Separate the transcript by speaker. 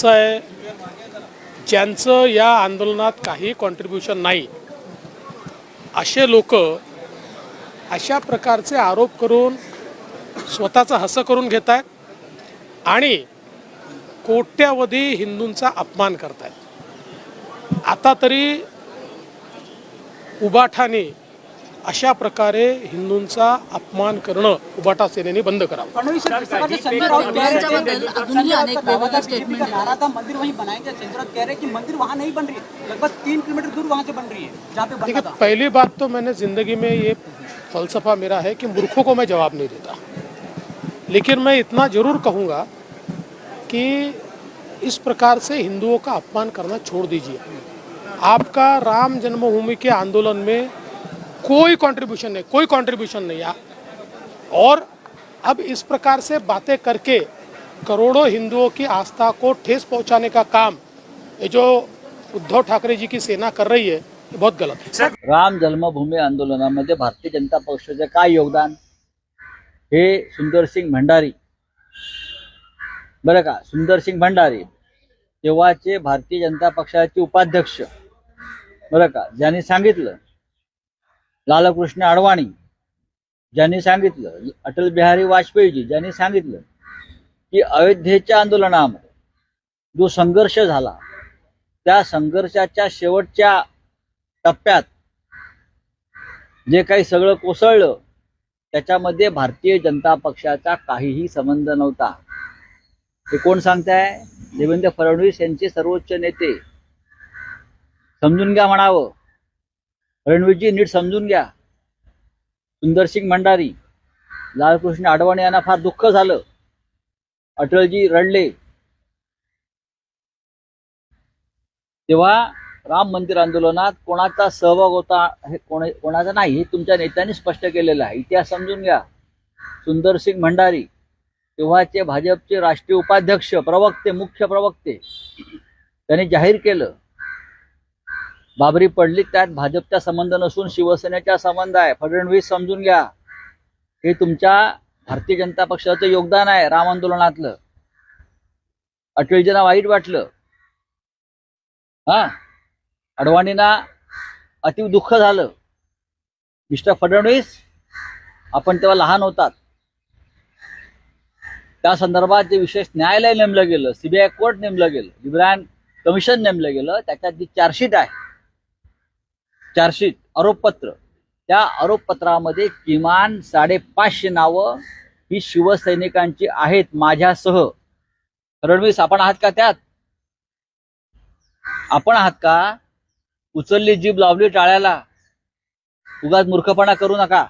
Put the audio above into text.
Speaker 1: असं आहे ज्यांचं या आंदोलनात काही कॉन्ट्रीब्युशन नाही. असे लोक अशा प्रकारचे आरोप करून स्वतःचं हसं करून घेत आहेत आणि कोट्यावधी हिंदूंचा अपमान करत आहेत आता तरी उबाठाने अशा प्रकारे का अपमान करण उबाटा
Speaker 2: से बंद करा
Speaker 1: देखिए पहली बात तो मैंने ज़िंदगी में ये फलसफा मेरा है कि मूर्खों को मैं जवाब नहीं देता। लेकिन मैं इतना ज़रूर कहूँगा कि इस प्रकार से हिंदुओं का अपमान करना छोड़ दीजिए। आपका राम जन्मभूमि के आंदोलन में कोई कंट्रीब्यूशन नहीं कोई कंट्रीब्यूशन नहीं यार और अब इस प्रकार से बातें करके करोड़ों हिंदुओं की आस्था को ठेस पहुंचाने का काम ये जो उद्धव ठाकरे जी की सेना कर रही है ये बहुत गलत है।
Speaker 3: राम जन्मभूमी आंदोलनामध्ये भारतीय जनता पक्षाचे काय योगदान? हे सुंदरसिंग भंडारी बरं का सुंदरसिंग भंडारी तेव्हाचे भारतीय जनता पक्षाचे उपाध्यक्ष बरं का ज्यांनी सांगितलं लालकृष्ण अडवाणी ज्यांनी सांगितलं अटल बिहारी वाजपेयीजी ज्यांनी सांगितलं की अयोध्येच्या आंदोलनामध्ये जो संघर्ष झाला त्या संघर्षाच्या शेवटच्या टप्प्यात जे काही सगळं कोसळलं त्याच्यामध्ये भारतीय जनता पक्षाचा काहीही संबंध नव्हता. हे कोण सांगताय? देवेंद्र फडणवीस यांचे सर्वोच्च नेते. समजून घ्या म्हणावं. रणवीरजी नीट समजून घ्या. सुंदरसिंग भंडारी लालकृष्ण आडवाणी यांना फार दुःख झालं. अटलजी रडले. तेव्हा राम मंदिर आंदोलनात कोणाचा सहभाग होता हे कोण कोणाचा नाही हे तुमच्या नेत्यांनी स्पष्ट केलेलं आहे. इतिहास समजून घ्या. सुंदरसिंग भंडारी तेव्हाचे भाजपचे राष्ट्रीय उपाध्यक्ष प्रवक्ते मुख्य प्रवक्ते त्यांनी जाहीर केलं. बाबरी पडली त्यात भाजपचा संबंध नसून शिवसेनेचा संबंध आहे. फडणवीस समजून घ्या. हे तुमच्या भारतीय जनता पक्षाचं योगदान आहे राम आंदोलनातलं. अटलजींना वाईट वाटलं. हा? अडवाणींना अति दुःख झालं. मिस्टर फडणवीस आपण तेव्हा लहान होतात. त्या संदर्भात जे विशेष न्यायालय नेमलं गेलं सीबीआय कोर्ट नेमलं गेलं लिब्रायन कमिशन नेमलं गेलं त्याच्यात जी चार्जशीट आहे चार्जशीट आरोपपत्र त्या आरोपपत्रामध्ये किमान साडेपाचशे नावं ही शिवसैनिकांची आहेत माझ्यासह. रणवीस आपण आहात का त्यात? आपण आहात का? उचलली जीभ लावली टाळ्याला. उगाच मूर्खपणा करू नका.